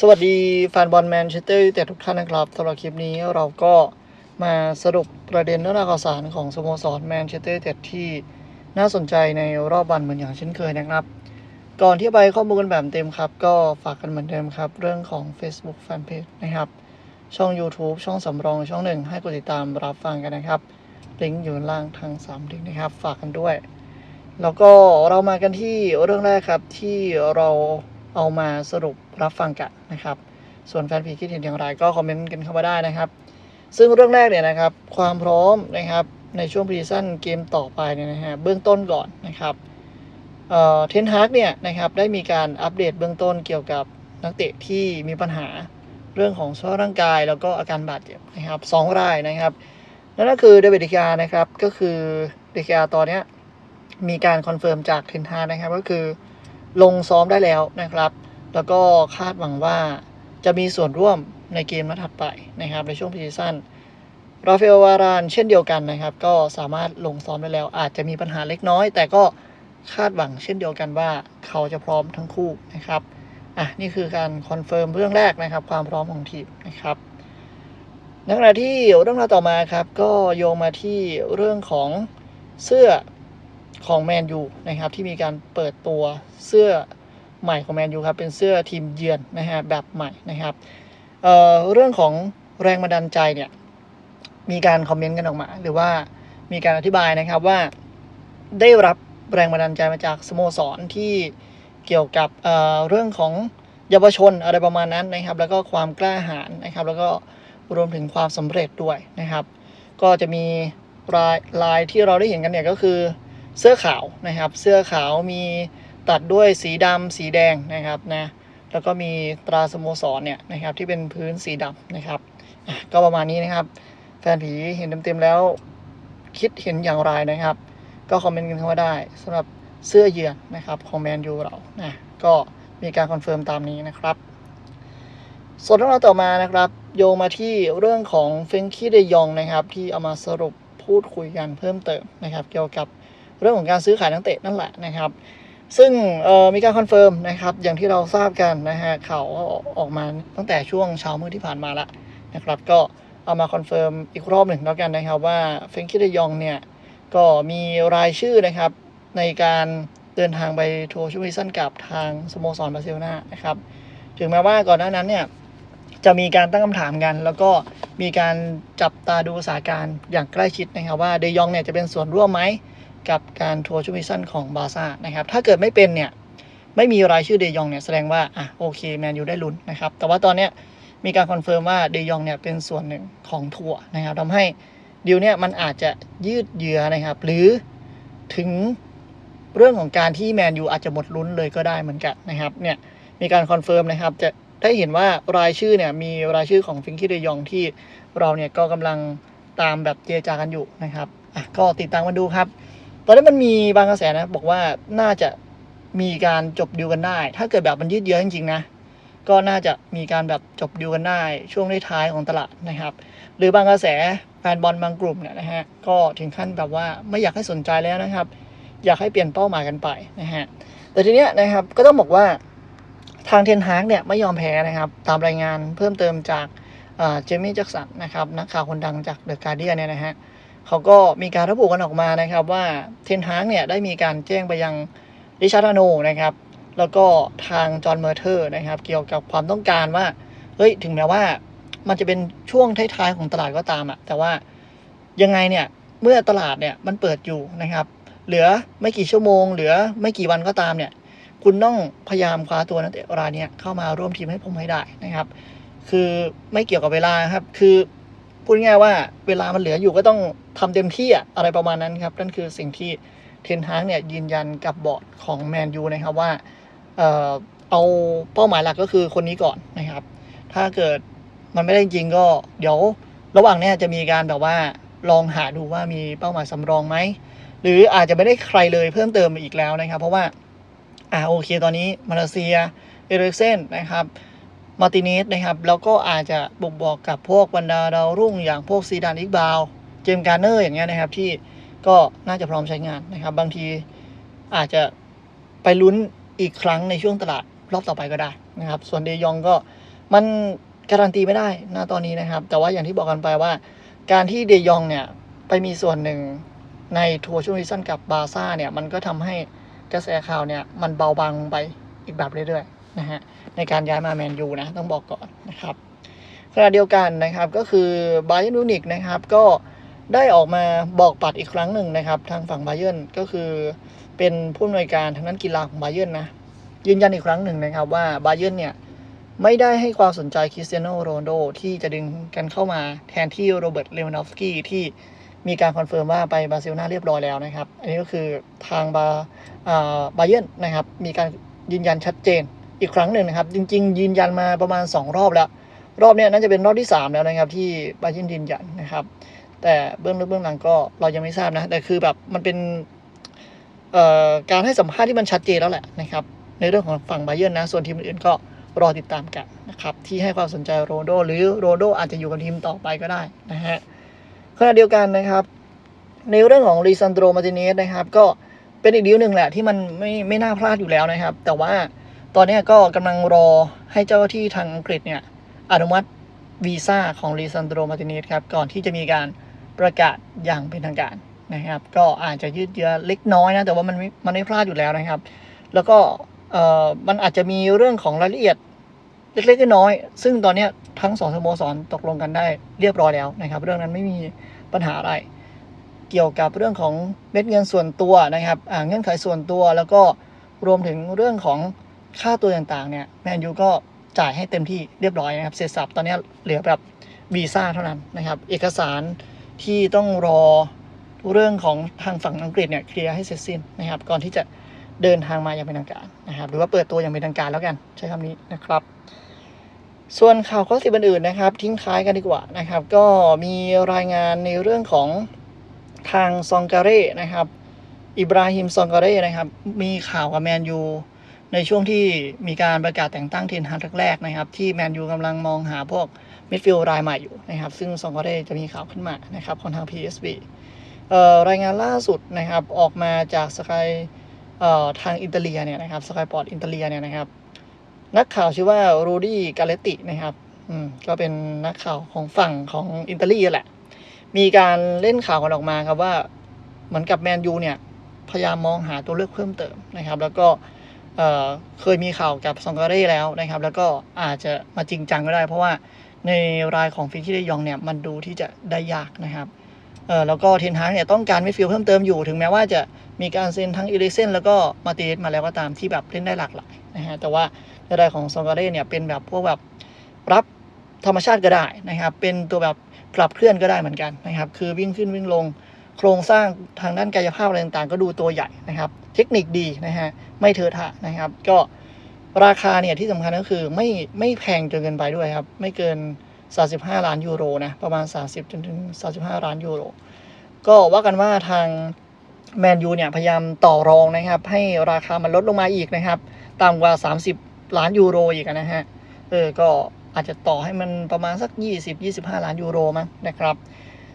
สวัสดีแฟนบอลแมนเชสเตอร์แต่ทุกท่านนะครับสำหรับคลิปนี้เราก็มาสรุปประเด็นเรื่องราวข่าวสารของสโมสรแมนเชสเตอร์แต่ที่น่าสนใจในรอบวันเหมือนอย่างเช่นเคยนะครับ ก่อนที่ไปข้อมูลกันแบบเต็มครับ ก็ฝากกันเหมือนเดิมครับ เรื่องของ Facebook Fanpage นะครับ ช่อง YouTube ช่องสำรองช่องหนึ่งให้กดติดตามรับฟังกันนะครับลิงก์อยู่ล่างทาง3ลิงก์นะครับ ฝากกันด้วย แล้วก็เรามากันที่เรื่องแรกครับที่เรา เอามาสรุปรับฟังกันนะครับ ส่วนแฟนเพจคิดเห็นอย่างไรก็คอมเมนต์กันเข้ามาได้นะครับ ซึ่งเรื่องแรกเนี่ยนะครับ ความพร้อมนะครับในช่วงพรีซั่นเกมต่อไปเนี่ยนะฮะเบื้องต้นก่อนนะครับเอ่อเทนฮากเนี่ยนะครับได้มีการอัปเดตเบื้องต้นเกี่ยวกับนักเตะที่มีปัญหาเรื่องของสภาพร่างกายแล้วก็อาการบาดเจ็บนะครับสองรายนะครับนั่นก็คือเดวิดเดกานะครับก็คือเดกาตอนเนี้ยมีการคอนเฟิร์มจากเทนฮากนะครับก็คือ ลงซ้อมได้แล้วนะครับ แล้วก็คาดหวังว่าจะมีส่วนร่วมในเกมนัดถัดไปนะครับในช่วงพรีซีซั่นราฟาเอลวารานเช่นเดียวกันนะครับ ก็สามารถลงซ้อมได้แล้ว อาจจะมีปัญหาเล็กน้อย แต่ก็คาดหวังเช่นเดียวกันว่าเขาจะพร้อมทั้งคู่นะครับอะนี่คือการคอนเฟิร์มเรื่องแรกนะครับ ความพร้อมของทีมนะครับในขณะที่เรื่องราวต่อมาครับ ก็โยงมาที่เรื่องของเสื้อ ของแมนยูนะครับที่มีการเปิดตัวเสื้อใหม่ของแมนยูครับเป็นเสื้อทีมเยือนนะฮะแบบใหม่นะครับเเรื่องของแรงบันดาลใจเนี่ยมีการคอมเมนต์กันออกมา หรือว่ามีการอธิบายนะครับว่าได้รับแรงบันดาลใจมาจากสโมสรที่เกี่ยวกับเเรื่องของเยาวชนอะไรประมาณนั้นนะครับ แล้วก็ความกล้าหาญนะครับ แล้วก็รวมถึงความสำเร็จด้วยนะครับ ก็จะมีลายลายที่เราได้เห็นกันเนี่ยก็คือ เสื้อขาวนะครับ เสื้อขาวมีตัดด้วยสีดำสีแดงนะครับนะแล้วก็มีตราสโมสรเนี่ยนะครับที่เป็นพื้นสีดำนะครับ ก็ประมาณนี้นะครับ แฟนผีเห็นเต็มๆแล้ว คิดเห็นอย่างไรนะครับ ก็คอมเมนต์กันเข้ามาได้สำหรับเสื้อเยือนนะครับของแมนยูเรานะก็มีการคอนเฟิร์มตามนี้นะครับ ส่วนเรื่องราวต่อมานะครับ โยมาที่เรื่องของเฟงคี้เดยองนะครับ ที่เอามาสรุปพูดคุยกันเพิ่มเติมนะครับ เกี่ยวกับ เรื่องของการซื้อขายนักเตะนั่นแหละนะครับ ซึ่งมีการคอนเฟิร์มนะครับอย่างที่เราทราบกันนะฮะข่าวก็ออกมาตั้งแต่ช่วงเช้ามืดที่ผ่านมาล้วนะครับก็เอามาคอนเฟิร์มอีกรอบหนึ่งแล้วกันนะครับว่าเฟรงคิเดยองเนี่ยก็มีรายชื่อนะครับในการเดินทางไปทัวร์ชูวิสันกับทางสโมสรบาร์เซโลนานะครับถึงแม้ว่าก่อนหน้านั้นเนี่ยจะมีการตั้งคำถามกัน แล้วก็มีการจับตาดูสถานการณ์อย่างใกล้ชิดนะครับว่าเดยองเนี่ยจะเป็นส่วนร่วมไหม กับการทัวร์ชูวิสันของบาซ่านะครับ ถ้าเกิดไม่เป็นเนี่ย ไม่มีรายชื่อเดยองเนี่ยแสดงว่า อะโอเคแมนยูได้ลุ้นนะครับ แต่ว่าตอนเนี้ยมีการคอนเฟิร์มว่าเดยองเนี่ยเป็นส่วนหนึ่งของทัวร์นะครับทำให้ดีลเนี่ยมันอาจจะยืดเยื้อนะครับ หรือถึงเรื่องของการที่แมนยูอาจจะหมดลุ้นเลยก็ได้เหมือนกันนะครับเนี่ยมีการคอนเฟิร์มนะครับจะได้เห็นว่ารายชื่อเนี่ยมีรายชื่อของฟิงกี้เดยองที่เราเนี่ยก็กำลังตามแบบเจจากันอยู่นะครับอะก็ติดตามกันดูครับ ตอนนี้มันมีบางกระแสนะ บอกว่าน่าจะมีการจบดิวกันได้ ถ้าเกิดแบบมันยืดเยื้อจริงๆนะก็น่าจะมีการแบบจบดิวกันได้ช่วงท้ายของตลาดนะครับ หรือบางกระแสแฟนบอลบางกลุ่มเนี่ยนะฮะก็ถึงขั้นแบบว่าไม่อยากให้สนใจแล้วนะครับ อยากให้เปลี่ยนเป้าหมายกันไปนะฮะแต่ทีเนี้ยนะครับก็ต้องบอกว่าทางเทนฮากเนี่ยไม่ยอมแพ้นะครับ ตามรายงานเพิ่มเติมจากเจมี่แจ็กสันนะครับนักข่าวคนดังจากเดอะการ์เดียเนี่ยนะฮะ เขาก็มีการระบุกันออกมานะครับว่าเทนฮากเนี่ยได้มีการแจ้งไปยังริชาร์ดโนนะครับแล้วก็ทางจอห์นเมอร์เทอร์นะครับ เกี่ยวกับความต้องการว่า เฮ้ย ถึงแม้ว่ามันจะเป็นช่วงท้ายๆของตลาดก็ตามอะแต่ว่ายังไงเนี่ย เมื่อตลาดเนี่ยมันเปิดอยู่นะครับ เหลือไม่กี่ชั่วโมง เหลือไม่กี่วันก็ตามเนี่ย คุณต้องพยายามคว้าตัวนักเตะรายนี้เข้ามาร่วมทีมให้ผมให้ได้นะครับ คือไม่เกี่ยวกับเวลาครับ คือ พูดง่ายว่าเวลามันเหลืออยู่ก็ต้องทำเต็มที่อะอะไรประมาณนั้นครับนั่นคือสิ่งที่เทนฮากเนี่ยยืนยันกับบอร์ดของแมนยูนะครับว่าเอ่อเอาเป้าหมายหลักก็คือคนนี้ก่อนนะครับ ถ้าเกิดมันไม่ได้จริงก็เดี๋ยวระหว่างเนี้ยจะมีการแบบว่าลองหาดูว่ามีเป้าหมายสำรองไหมหรืออาจจะไม่ได้ใครเลยเพิ่มเติมอีกแล้วนะครับ เพราะว่าอ่าโอเคตอนนี้มาเลเซียเอริกเซนนะครับ มาร์ติเนสนะครับ แล้วก็อาจจะบ่งบอกกับพวกบรรดาดาวรุ่งอย่างพวกซีดานอิกบาวเจมการ์เนอร์อย่างเงี้ยนะครับที่ก็น่าจะพร้อมใช้งานนะครับ บางทีอาจจะไปลุ้นอีกครั้งในช่วงตลาดรอบต่อไปก็ได้นะครับ ส่วนเดยองก็มันการันตีไม่ได้นะตอนนี้นะครับ แต่ว่าอย่างที่บอกกันไปว่า การที่เดยองเนี่ยไปมีส่วนหนึ่งในทัวร์ช่วงซีซั่นกับบาร์ซ่าเนี่ยมันก็ทำให้กระแสข่าวเนี่ยมันเบาบางไปอีกแบบเรื่อยๆนะฮะ ในการย้ายมาแมนยูนะต้องบอกก่อนนะครับขณะเดียวกันนะครับก็คือบาเย r n m นูนิกนะครับก็ได้ออกมาบอกปัดอีกครั้งหนึ่งนะครับ ทางฝั่งบาเย r n ก็คือเป็นผู้อำนวยการทางด้านกีฬาของบาเย r n นะยืนยันอีกครั้งหนึ่งนะครับว่าบาเย r n เนี่ยไม่ได้ให้ความสนใจคริสเตียโนโรนโดที่จะดึงกันเข้ามาแทนที่โรเบิร์ตเลวานอฟสกี้ที่มีการคอนเฟิร์มว่าไปบาร์เซโลนาเรียบร้อยแล้วนะครับ อันนี้ก็คือทางบาบาเย r n นะครับ มีการยืนยันชัดเจน อีกครั้งหนึ่งนะครับ จริง ๆ ยืนยันมาประมาณ 2 รอบแล้ว รอบนี้น่าจะเป็นรอบที่ 3 แล้วนะครับ ที่บาเย r n ยืนยันนะครับ แต่เบื้องลึกเบื้องหลังก็เรายังไม่ทราบนะ แต่คือแบบมันเป็นการให้สัมภาษณ์ที่มันชัดเจนแล้วแหละนะครับ ในเรื่องของฝั่งบาเย r n นะ ส่วนทีมอื่นก็รอติดตามกันนะครับที่ให้ความสนใจโรนโดหรือโรนโดอาจจะอยู่กับทีมต่อไปก็ได้นะฮะขณะเดียวกันนะครับ ในเรื่องของรีซันโดมาติเนสนะครับ ก็เป็นอีกดีลหนึ่งแหละที่มันไม่ไม่น่าพลาดอยู่แล้วนะครับ แต่ว่า ตอนนี้ก็กำลังรอให้เจ้าหน้าที่ทางอังกฤษเนี่ยอนุมัติวีซ่าของรีซันโดรมาติเนสครับ ก่อนที่จะมีการประกาศอย่างเป็นทางการนะครับ ก็อาจจะยืดเยื้อเล็กน้อยนะ แต่ว่ามันไม่มันไม่พลาดอยู่แล้วนะครับ แล้วก็เอ่อมันอาจจะมีเรื่องของรายละเอียดเล็กๆน้อยๆซึ่งตอนนี้ทั้งสองสโมสรตกลงกันได้เรียบร้อยแล้วนะครับ เรื่องนั้นไม่มีปัญหาอะไร เกี่ยวกับเรื่องของเม็ดเงินส่วนตัวนะครับเงื่อนไขส่วนตัวแล้วก็รวมถึงเรื่องของ ค่าตัวต่างๆเนี่ยแมนยูก็จ่ายให้เต็มที่เรียบร้อยนะครับ เสร็จสับตอนนี้เหลือแบบวีซ่าเท่านั้นนะครับ เอกสารที่ต้องรอเรื่องของทางฝั่งอังกฤษเนี่ยเคลียร์ให้เสร็จสิ้นนะครับ ก่อนที่จะเดินทางมาอย่างเป็นทางการนะครับ หรือว่าเปิดตัวอย่างเป็นทางการแล้วกันใช้คำนี้นะครับ ส่วนข่าวข้อสิบอื่นๆนะครับ ทิ้งท้ายกันดีกว่านะครับ ก็มีรายงานในเรื่องของทางซองการเร่นะครับอิบราฮิมซองการเร่นะครับ มีข่าวกับแมนยู ในช่วงที่มีการประกาศแต่งตั้งเทนฮากแรกนะครับ ที่แมนยูกำลังมองหาพวกมิดฟิลด์รายใหม่อยู่นะครับ ซึ่งซองการเร่จะมีข่าวขึ้นมานะครับของทาง PSB เอ่อรายงานล่าสุดนะครับออกมาจากสกายเอ่อทางอิตาเลียเนี่ยนะครับสกายปอร์ตอิตาเลียเนี่ยนะครับ นักข่าวชื่อว่ารูดี้กาเลตินะครับอืมก็เป็นนักข่าวของฝั่งของอิตาลีแหละ มีการเล่นข่าวกันออกมาครับว่าเหมือนกับแมนยูเนี่ยพยายามมองหาตัวเลือกเพิ่มเติมนะครับ แล้วก็ เเคยมีข่าวกับซองการเร่แล้วนะครับ แล้วก็อาจจะมาจริงจังก็ได้ เพราะว่าในรายของฟินชิเดยองเนี่ยมันดูที่จะได้ยากนะครับเออแล้วก็เทนฮากเนี่ยต้องการมิดฟิลด์เพิ่มเติมอยู่ ถึงแม้ว่าจะมีการเซ็นทั้งอีเลเซนแล้วก็มาติเอสมาแล้วก็ตามที่แบบเล่นได้หลากหลายนะฮะแต่ว่าในรายของซองการเร่เนี่ยเป็นแบบพวกแบบรับธรรมชาติก็ได้นะครับ เป็นตัวแบบปรับเคลื่อนก็ได้เหมือนกันนะครับ คือวิ่งขึ้นวิ่งลง โครงสร้างทางด้านกายภาพอะไรต่างๆ ก็ดูตัวใหญ่นะครับ เทคนิคดีนะฮะไม่เทอะทะนะครับ ก็ราคาเนี่ยที่สำคัญก็คือไม่ไม่แพงจนเกินไปด้วยครับ ไม่เกิน 35 ล้านยูโรนะประมาณ 30จนถึง35 ล้านยูโรก็ว่ากันว่าทางแมนยูเนี่ยพยายามต่อรองนะครับ ให้ราคามันลดลงมาอีกนะครับต่ำกว่า 30 ล้านยูโรอีกนะฮะเออก็อาจจะต่อให้มันประมาณสัก 20-25 ล้านยูโรมั้งนะครับ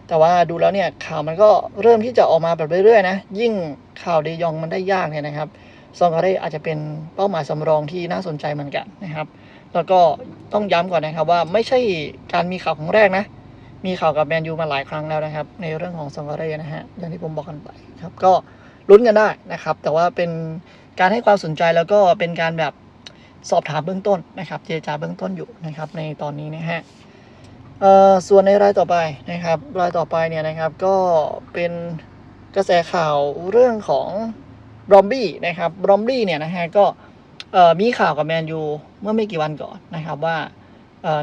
แต่ว่าดูแล้วเนี่ยข่าวมันก็เริ่มที่จะออกมาแบบเรื่อยๆนะ ยิ่งข่าวเดยองมันได้ยากเนี่ยนะครับ ซองการเร่อาจจะเป็นเป้าหมายสำรองที่น่าสนใจเหมือนกันนะครับ แล้วก็ต้องย้ำก่อนนะครับว่าไม่ใช่การมีข่าวครั้งแรกนะ มีข่าวกับแมนยูมาหลายครั้งแล้วนะครับ ในเรื่องของซองการเร่นะฮะ อย่างที่ผมบอกกันไปครับ ก็ลุ้นกันได้นะครับ แต่ว่าเป็นการให้ความสนใจแล้วก็เป็นการแบบสอบถามเบื้องต้นนะครับ เจรจาเบื้องต้นอยู่นะครับ ในตอนนี้นะฮะ ส่วนในรายต่อไปนะครับ รายต่อไปเนี่ยนะครับก็เป็นกระแสข่าวเรื่องของบรอมบี้นะครับบรอมบี้เนี่ยนะฮะก็มีข่าวกับแมนยูเมื่อไม่กี่วันก่อนนะครับว่า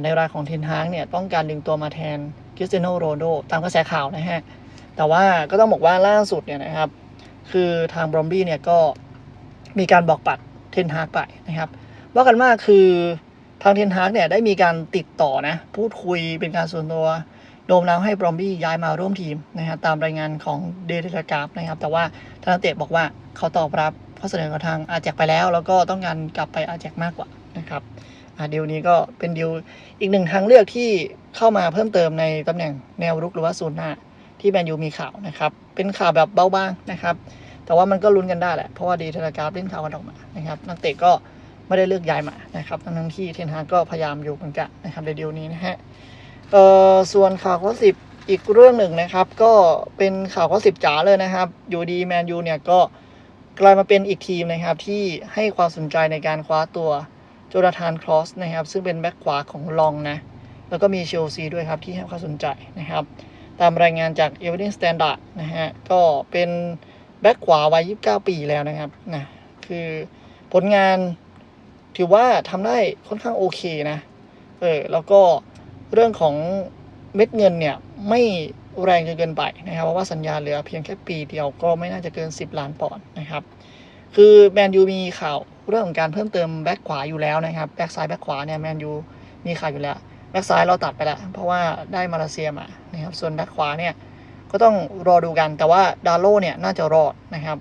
ในรายของเทนฮางเนี่ยต้องการดึงตัวมาแทนคริสเตียโนโรนโดตามกระแสข่าวนะฮะแต่ว่าก็ต้องบอกว่าล่าสุดเนี่ยนะครับ คือทางบรอมบี้เนี่ยก็มีการบอกปัดเทนฮากไปนะครับ ว่ากันว่าคือ ทางเทนฮากเนี่ยได้มีการติดต่อนะ พูดคุยเป็นการส่วนตัวโดมน้วให้บรอมบี้ย้ายมาร่วมทีมนะฮะตามรายงานของเดลิทากราฟนะครับ แต่ว่าทางนักเตะบอกว่าเขาตอบรับข้อเสนอของทางอาแจกไปแล้ว แล้วก็ต้องการกลับไปอาแจกมากกว่านะครับอ่าดีลนี้ก็เป็นดีลอีกหนึ่งทางเลือกที่เข้ามาเพิ่มเติมในตำแหน่งแนวรุกหรือว่าศูนย์หน้าที่แมนยูมีข่าวนะครับ เป็นข่าวแบบเบาบางนะครับ แต่ว่ามันก็ลุ้นกันได้แหละ เพราะว่าดีเทลกราฟเล่นข่าวกันออกมานะครับ นักเตะก็ ไม่ได้เลือกย้ายมานะครับทั้งที่เทนฮากก็พยายามอยู่เหมือนกันนะครับในเดียวนี้นะฮะเอ่อส่วนข่าวข้อสิบอีกเรื่องหนึ่งนะครับ ก็เป็นข่าวข้อสิบจ๋าเลยนะครับยูดีแมนยูเนี่ยก็กลายมาเป็นอีกทีมนะครับที่ให้ความสนใจในการคว้าตัวโจนาธานครอสนะครับ ซึ่งเป็นแบ็คขวาของลองนะ แล้วก็มีเชลซีด้วยครับที่ให้ความสนใจนะครับ ตามรายงานจาก e v e r y t i n g Standard นะฮะก็เป็นแบ็คขวาวัย 29 ปีแล้วนะครับนะคือผลงาน ถือว่าทำได้ค่อนข้างโอเคนะเออแล้วก็เรื่องของเม็ดเงินเนี่ยไม่แรงจนเกินไปนะครับเพราะว่าสัญญาเหลือเพียงแค่ปีเดียวก็ไม่น่าจะเกิน 10 ล้านปอนด์นะครับ คือแมนยูมีข่าวเรื่องของการเพิ่มเติมแบ็คขวาอยู่แล้วนะครับแบ็คซ้ายแบ็คขวาเนี่ยแมนยูมีข่าวอยู่แล้วแบ็กซ้ายเราตัดไปแล้วเพราะว่าได้มาเลเซียมานะครับส่วนแบ็กขวาเนี่ยก็ต้องรอดูกันแต่ว่าดาโลเนี่ยน่าจะรอดนะครับ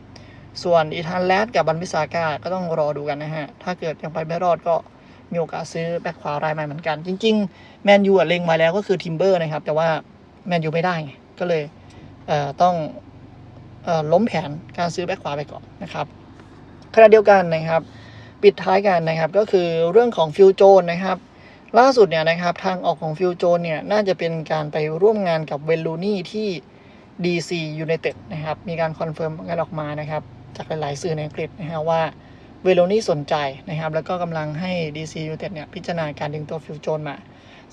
ส่วนอีธานแลดกับบันวิสากาก็ต้องรอดูกันนะฮะ ถ้าเกิดยังไปไม่รอดก็มีโอกาสซื้อแบ็กขวารายใหม่เหมือนกัน จริงๆ แมนยูอะเล็งมาแล้วก็คือทิมเบอร์นะครับ แต่ว่าแมนยูไม่ได้ไงก็เลยเต้องอล้มแผนการซื้อแบ็กขวาไปก่อนนะครับขณะเดียวกันนะครับ ปิดท้ายกันนะครับก็คือเรื่องของฟิวโจนนะครับ ล่าสุดเนี่ยนะครับทางออกของฟิวโจนเนี่ยน่าจะเป็นการไปร่วมงานกับเวลูนี่ที่ DC United นะครับ มีการคอนเฟิร์มกันออกมานะครับ จากหลาย ๆ สื่อในอังกฤษนะฮะว่าเวลูนี่สนใจนะครับ แล้วก็กำลังให้ DC United เนี่ยพิจารณาการดึงตัวฟิวโจนมา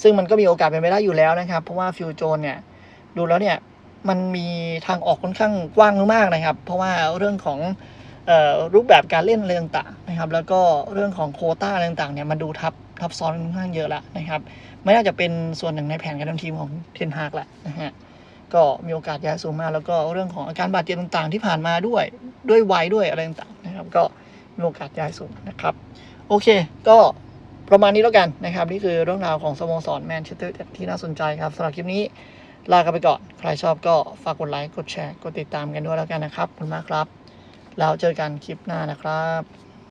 ซึ่งมันก็มีโอกาสเป็นไปได้อยู่แล้วนะครับ เพราะว่าฟิวโจนเนี่ยดูแล้วเนี่ยมันมีทางออกค่อนข้างกว้างมากๆนะครับ เพราะว่าเรื่องของออรูปแบบการเล่นอะไรต่างๆนะครับ แล้วก็เรื่องของโคต้าอะไรต่างๆเนี่ยมันดูทับทับซ้อนค่อนข้างเยอะแล้วนะครับ ไม่น่าจะเป็นส่วนหนึ่งในแผนการทำทีมของเทนฮากแหละนะฮะ ก็มีโอกาสย้ายสูงมากแล้วก็เรื่องของอาการบาดเจ็บต่างๆ ที่ผ่านมาด้วยด้วยวัยด้วยอะไรต่างๆนะครับ ก็มีโอกาสย้ายสูงนะครับ โอเค ก็ประมาณนี้แล้วกันนะครับ นี่คือเรื่องราวของสโมสรแมนเชสเตอร์ที่น่าสนใจครับสำหรับคลิปนี้ลากันไปก่อน ใครชอบก็ฝากกดไลค์ กดแชร์ กดติดตามกันด้วยแล้วกันนะครับขอบคุณมากครับ แล้วเจอกันคลิปหน้านะครับ